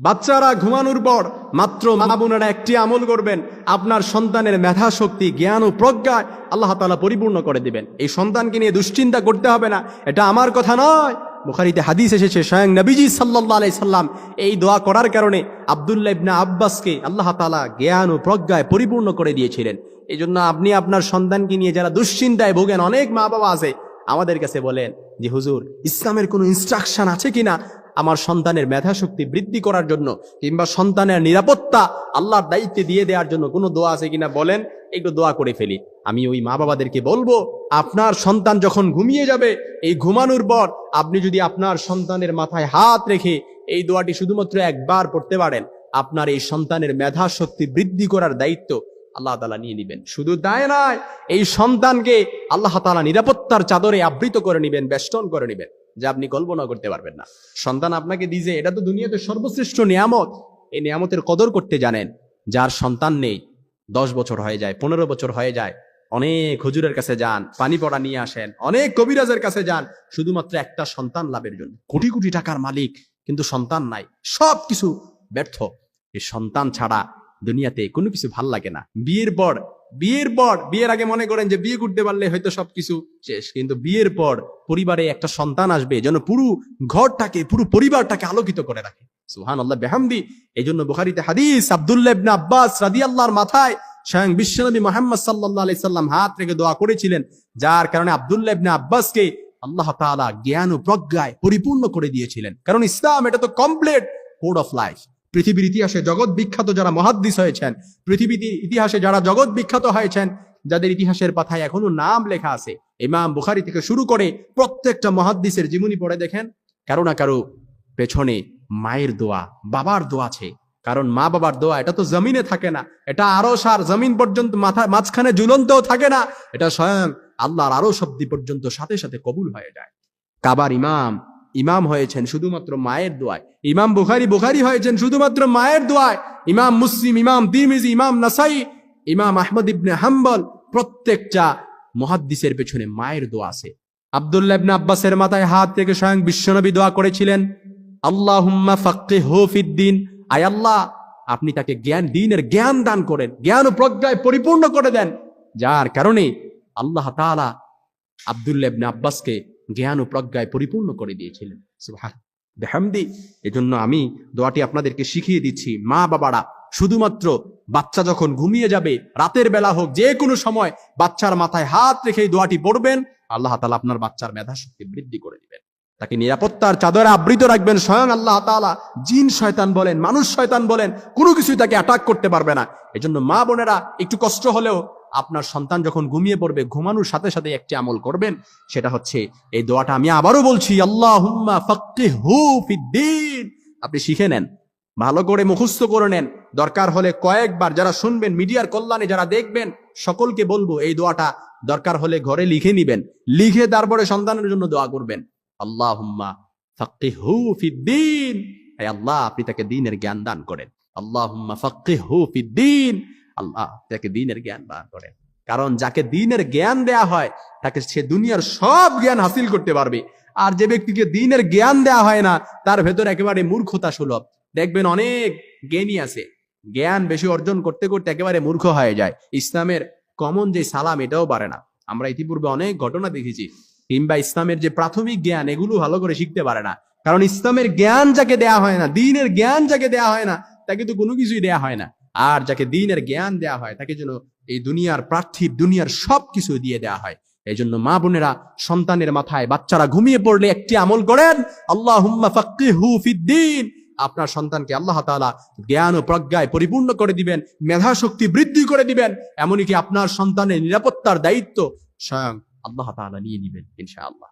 বাচ্চারা ঘুমানোর পর মাত্র মা বোনেরা একটি আমল করবেন। আপনার সন্তানের মেধা শক্তি জ্ঞান ও প্রজ্ঞায় আল্লাহ তাআলা পরিপূর্ণ করে দিবেন। এই সন্তানকে নিয়ে দুশ্চিন্তা করতে হবে না। এটা আমার কথা নয়। বুখারিতে হাদিস এসেছে, স্বয়ং নবীজি সাল্লাহ আলাই সাল্লাম এই দোয়া করার কারণে আবদুল্লাহ ইবনা আব্বাসকে আল্লাহ তাআলা জ্ঞান ও প্রজ্ঞায় পরিপূর্ণ করে দিয়েছিলেন। এই জন্য আপনি আপনার সন্তানকে নিয়ে যারা দুশ্চিন্তায় ভোগেন, অনেক মা বাবা আছে, আমাদের কাছে বলেন যে, হুজুর, ইসলামের কোনো ইনস্ট্রাকশন আছে কিনা? আমার সন্তানের মেধা শক্তি বৃদ্ধি করার জন্য কিংবা সন্তানের নিরাপত্তা আল্লাহর দায়িত্বে দিয়ে দেওয়ার জন্য কোনো দোয়া আছে কিনা বলেন, একটু দোয়া করে ফেলি। আমি ওই মা বাবাদেরকে বলব, আপনার সন্তান যখন ঘুমিয়ে যাবে, এই ঘুমানোর পর আপনি যদি আপনার সন্তানের মাথায় হাত রেখে এই দোয়াটি শুধুমাত্র একবার পড়তে পারেন, আপনার এই সন্তানের মেধা শক্তি বৃদ্ধি করার দায়িত্ব আল্লাহ তালা নিয়ে নিবেন। শুধু তাই নয়, এই সন্তানকে আল্লাহ তালা নিরাপত্তার চাদরে আবৃত করে নিবেন, বেষ্টন করে নিবেন। যা আপনি কল্পনা করতে পারবেন না। সন্তান আপনাকে দিছে এটা তো দুনিয়াতে সর্বশ্রেষ্ঠ নিয়ামত। এই নিয়ামতের কদর করতে জানেন, যার সন্তান নেই, দশ বছর হয়ে যায়, পনেরো বছর হয়ে যায়, অনেক হুজুরের কাছে যান, পানি পড়া নিয়ে আসেন, অনেক কবিরাজের কাছে যান, শুধুমাত্র একটা সন্তান লাভের জন্য। কোটি কোটি টাকার মালিক, কিন্তু সন্তান নাই সব কিছু ব্যর্থ। এই সন্তান ছাড়া দুনিয়াতে কোনো কিছু ভালো লাগে না। বিয়ের পর বিয়ের পর, বিয়ের আগে মনে করেন যে বিয়ে করতে পারলে হয়তো সবকিছু শেষ। কিন্তু বিয়ের পর পরিবারে একটা সন্তান আসবে যেন পুরো ঘরটাকে, পুরো পরিবারটাকে আলোকিত করে রাখে। সুহান আল্লাহ বেহামদি। এই জন্য বুখারিতে হাদিস, আবদুল্লাহ আব্বাস রাদি আল্লাহর মাথায় স্বয়ং বিশ্বনবী মোহাম্মদ সাল্লাহ আলি সাল্লাম হাত রেখে দোয়া করেছিলেন, যার কারণে আবদুল্লাহ আব্বাসকে আল্লাহ তাআলা জ্ঞান ও প্রজ্ঞায় পরিপূর্ণ করে দিয়েছিলেন। কারণ ইসলাম এটা তো কমপ্লিট কোড অফ লাইফ পৃথিবীর ইতিহাসে জগৎ বিখ্যাত যারা মহাদ্দিস হয়েছেন, পৃথিবীর ইতিহাসে যারা জগৎ বিখ্যাত হয়েছেন, যাদের ইতিহাসের পাথায় এখনও নাম লেখা আছে, ইমাম বুখারি থেকে শুরু করে প্রত্যেকটা মহাদ্দিসের জীবনী পড়ে দেখেন, কারও না কারও পেছনে মায়ের দোয়া, বাবার দোয়া আছে। কারণ মা বাবার দোয়া, এটা তো জমিনে থাকে না, এটা আরও সার জমিন পর্যন্ত মাথা, মাঝখানে ঝুলন্তও থাকে না, এটা স্বয়ং আল্লাহর আরও শব্দি পর্যন্ত সাথে সাথে কবুল হয়ে যায়। কাবার ইমাম ইমাম হয়েছেন শুধুমাত্র মায়ের দোয়ায়। ইমাম বুখারি বুখারি হয়েছেন শুধুমাত্র মায়ের দোয়ায়। ইমাম মুসলিম, ইমাম তিরমিজি, ইমাম নাসাই, ইমাম আহমদ ইবনে হাম্বল, প্রত্যেকটা মহাদ্দিসের পেছনে মায়ের দোয়া আছে। আব্দুল্লাহ ইবনে আব্বাসের মাথায় হাত থেকে স্বয়ং বিশ্বনবী দোয়া করেছিলেন, আল্লাহুম্মা ফাক্কে হোফিদ্দিন আয় আল্লাহ, আপনি তাকে জ্ঞান দিনের জ্ঞান দান করেন, জ্ঞান ও প্রজ্ঞায় পরিপূর্ণ করে দেন। যার কারণে আল্লাহ তাআলা আব্দুল্লাহ ইবনে আব্বাসকে জ্ঞান ও প্রজ্ঞায় পরিপূর্ণ করে দিয়েছিলেন। বেহামদি, এজন্য আমি দোয়াটি আপনাদেরকে শিখিয়ে দিচ্ছি। মা বাবারা, শুধুমাত্র বাচ্চা যখন ঘুমিয়ে যাবে, রাতের বেলা হোক, যে কোনো সময় বাচ্চার মাথায় হাত রেখে দোয়াটি পড়বেন, আল্লাহ তালা আপনার বাচ্চার মেধা শক্তি বৃদ্ধি করে দিবেন। তাকে নিরাপত্তার চাদরে আবৃত রাখবেন, স্বয়ং আল্লাহ তাআলা জিন শয়তান বলেন, মানুষ শয়তান বলেন, কোনো কিছুই তাকে অ্যাটাক করতে পারবে না। এজন্য মা বোনেরা, একটু কষ্ট হলেও আপনার সন্তান যখন ঘুমিয়ে পড়বে, ঘুমানোর সাথে সাথে একটি আমল করবেন, সেটা হচ্ছে, এই দোয়াটা আমি আবারও বলছি আল্লাহ আপনি শিখে নেন, ভালো করে মুখস্থ করে নেন। দরকার হলে কয়েকবার যারা শুনবেন, মিডিয়ার কল্যাণে যারা দেখবেন, সকলকে বলব, এই দোয়াটা দরকার হলে ঘরে লিখে নিবেন। লিখে তারপরে সন্তানের জন্য দোয়া করবেন। আল্লাহ হুম্মা আল্লাহ, আপনি তাকে দিনের জ্ঞান দান করেন। আল্লাহ ফাক্কিহু ফিদ্দিন। আল্লাহ তাকে দিনের জ্ঞান দান করেন কারণ যাকে দিনের জ্ঞান দেয়া হয়, তাকে সে দুনিয়ার সব জ্ঞান হাসিল করতে পারবে। আর যে ব্যক্তিকে দিনের জ্ঞান দেয়া হয় না, তার ভেতর একেবারে মূর্খতা সুলভ। দেখবেন অনেক জ্ঞানী আছে, জ্ঞান বেশি অর্জন করতে করতে একেবারে মূর্খ হয়ে যায়। ইসলামের কমন যে সালাম, এটাও পারে না। আমরা ইতিপূর্বে অনেক ঘটনা দেখেছি। কিংবা ইসলামের যে প্রাথমিক জ্ঞান, এগুলো ভালো করে শিখতে পারে না। কারণ ইসলামের জ্ঞান যাকে দেয়া হয় না, দিনের জ্ঞান যাকে দেয়া হয় না, তাকে তো কোনো কিছুই দেয়া হয় না। আর যাকে দিনের জ্ঞান দেয়া হয়, তাকে যেন এই দুনিয়ার প্রার্থীর, দুনিয়ার সব কিছু দিয়ে দেয়া হয়। এই জন্য মা বোনেরা সন্তানের মাথায় বাচ্চারা ঘুমিয়ে পড়লে একটি আমল করেন আল্লাহ ফিদ্দিন আপনার সন্তানকে আল্লাহ তাআলা জ্ঞান ও প্রজ্ঞায় পরিপূর্ণ করে দিবেন মেধা শক্তি বৃদ্ধি করে দিবেন, এমনকি আপনার সন্তানের নিরাপত্তার দায়িত্ব স্বয়ং আল্লাহ তাআলা নিয়ে নিবেন, ইনশাআল্লাহ।